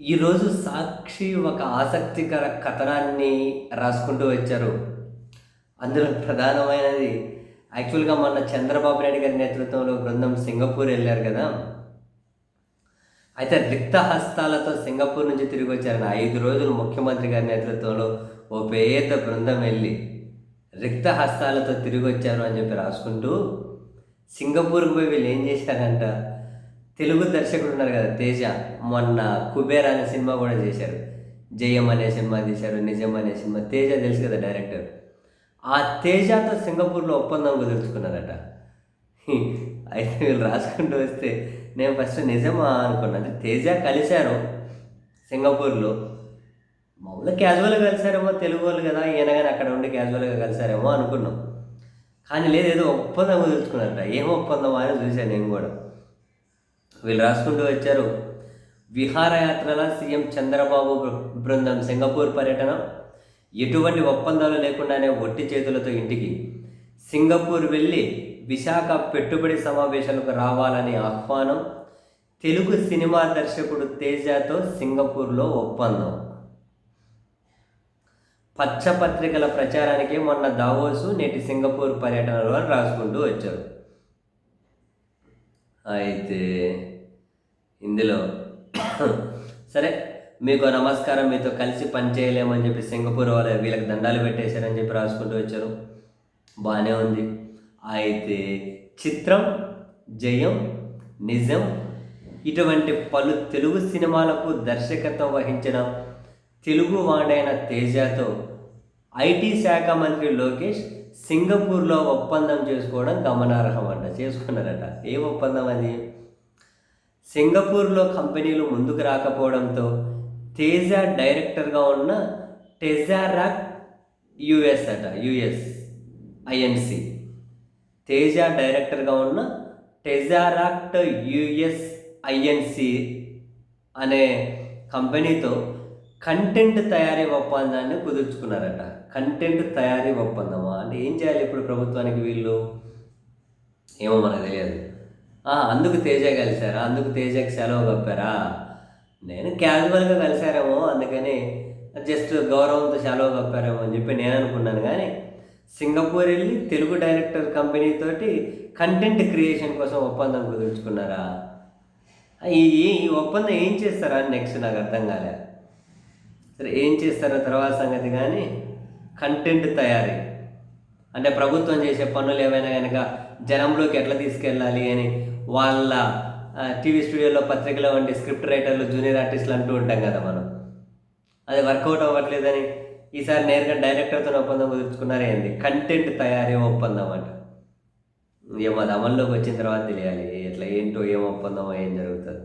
ఈరోజు సాక్షి ఒక ఆసక్తికర కథనాన్ని రాసుకుంటూ వచ్చారు. అందులో ప్రధానమైనది యాక్చువల్గా మొన్న చంద్రబాబు నాయుడు గారి నేతృత్వంలో బృందం సింగపూర్ వెళ్ళారు కదా. అయితే రిక్త హస్తాలతో సింగపూర్ నుంచి తిరిగి వచ్చారని ఐదు రోజులు ముఖ్యమంత్రి గారి నేతృత్వంలో ఓ పేద బృందం వెళ్ళి రిక్త హస్తాలతో తిరిగి వచ్చారు అని చెప్పి రాసుకుంటూ సింగపూర్కి పోయి వీళ్ళు ఏం చేశారంట? తెలుగు దర్శకుడు ఉన్నారు కదా తేజ. మొన్న కుబేర్ అనే సినిమా కూడా చేశారు. జయం అనే సినిమా తీశారు నిజం అనే సినిమా. తేజ తెలుసు కదా డైరెక్టర్ ఆ తేజతో సింగపూర్లో ఒప్పందం కుదుర్చుకున్నారట. అయితే వీళ్ళు రాసుకుంటూ వస్తే నేను ఫస్ట్ నిజమా అనుకున్నాను అంటే తేజ కలిశారు సింగపూర్లో. మామూలుగా క్యాజువల్గా కలిసారేమో తెలుగు వాళ్ళు కదా ఈయనగానే అక్కడ ఉండి క్యాజువల్గా కలిసారేమో అనుకున్నాం. కానీ లేదు ఏదో ఒప్పందం కుదుర్చుకున్నారట. ఏం ఒప్పందమా అని చూశాను నేను కూడా. వీళ్ళు రాసుకుంటూ వచ్చారు. విహారయాత్రల సీఎం చంద్రబాబు బృందం సింగపూర్ పర్యటన. ఎటువంటి ఒప్పందాలు లేకుండానే ఒట్టి చేతులతో ఇంటికి సింగపూర్ వెళ్ళి విశాఖ పెట్టుబడి సమావేశాలకు రావాలని ఆహ్వానం. తెలుగు సినిమా దర్శకుడు తేజతో సింగపూర్లో ఒప్పందం. పచ్చపత్రికల ప్రచారానికి మొన్న దావోసు నేటి సింగపూర్ పర్యటనలో రాసుకుంటూ వచ్చారు. అయితే ఇందులో సరే మీకు నమస్కారం మీతో కలిసి పని చేయలేమని చెప్పి సింగపూర్ వాళ్ళు వీళ్ళకి దండాలు పెట్టేశారని చెప్పి రాసుకుంటూ వచ్చారు. బాగానే ఉంది. అయితే చిత్రం జయం నిజం ఇటువంటి పలు తెలుగు సినిమాలకు దర్శకత్వం వహించిన తెలుగు వాడైన తేజతో ఐటీ శాఖ మంత్రి లోకేష్ సింగపూర్లో ఒప్పందం చేసుకోవడం గమనార్హం అంట. చేసుకున్నారట. ఏ ఒప్పందం అది? సింగపూర్లో కంపెనీలు ముందుకు రాకపోవడంతో తేజ డైరెక్టర్గా ఉన్న టెజారాక్ యుఎస్ అట. US INC. తేజ డైరెక్టర్గా ఉన్న టెజారాక్ట్ యుఎస్ ఐఎన్సి అనే కంపెనీతో కంటెంట్ తయారీ ఒప్పందాన్ని కుదుర్చుకున్నారట. కంటెంట్ తయారీ ఒప్పందమా? అంటే ఏం చేయాలి ఇప్పుడు ప్రభుత్వానికి వీళ్ళు? ఏమో మనకు తెలియదు. అందుకు తేజ కలిశారా? అందుకు తేజకి సెలవు కప్పారా? నేను క్యాజువల్గా కలిశారేమో అందుకని జస్ట్ గౌరవంతో సెలవు కప్పారేమో అని చెప్పి నేను అనుకున్నాను. కానీ సింగపూర్ వెళ్ళి తెలుగు డైరెక్టర్ కంపెనీతోటి కంటెంట్ క్రియేషన్ కోసం ఒప్పందం కుదుర్చుకున్నారా? ఈ ఈ- ఈ ఒప్పందం ఏం చేస్తారా? అని నెక్స్ట్ నాకు అర్థం కాలే. సరే ఏం చేస్తారో తర్వాత సంగతి కానీ కంటెంట్ తయారీ. అంటే ప్రభుత్వం చేసే పనులు ఏమైనా కనుక జనంలోకి ఎట్లా తీసుకెళ్ళాలి అని వాళ్ళ టీవీ స్టూడియోలో పత్రికలో వంటి స్క్రిప్ట్ రైటర్లు జూనియర్ ఆర్టిస్టులు అంటూ ఉంటాం కదా మనం. అది వర్కౌట్ అవ్వట్లేదని ఈసారి నేరుగా డైరెక్టర్తో ఒప్పందం కుదుర్చుకున్నారే ఏంది? కంటెంట్ తయారీ ఒప్పందం అంట. ఏమో అది అమల్లోకి వచ్చిన తర్వాత తెలియాలి ఎట్లా ఏంటో ఏం ఒప్పందమో ఏం జరుగుతుంది.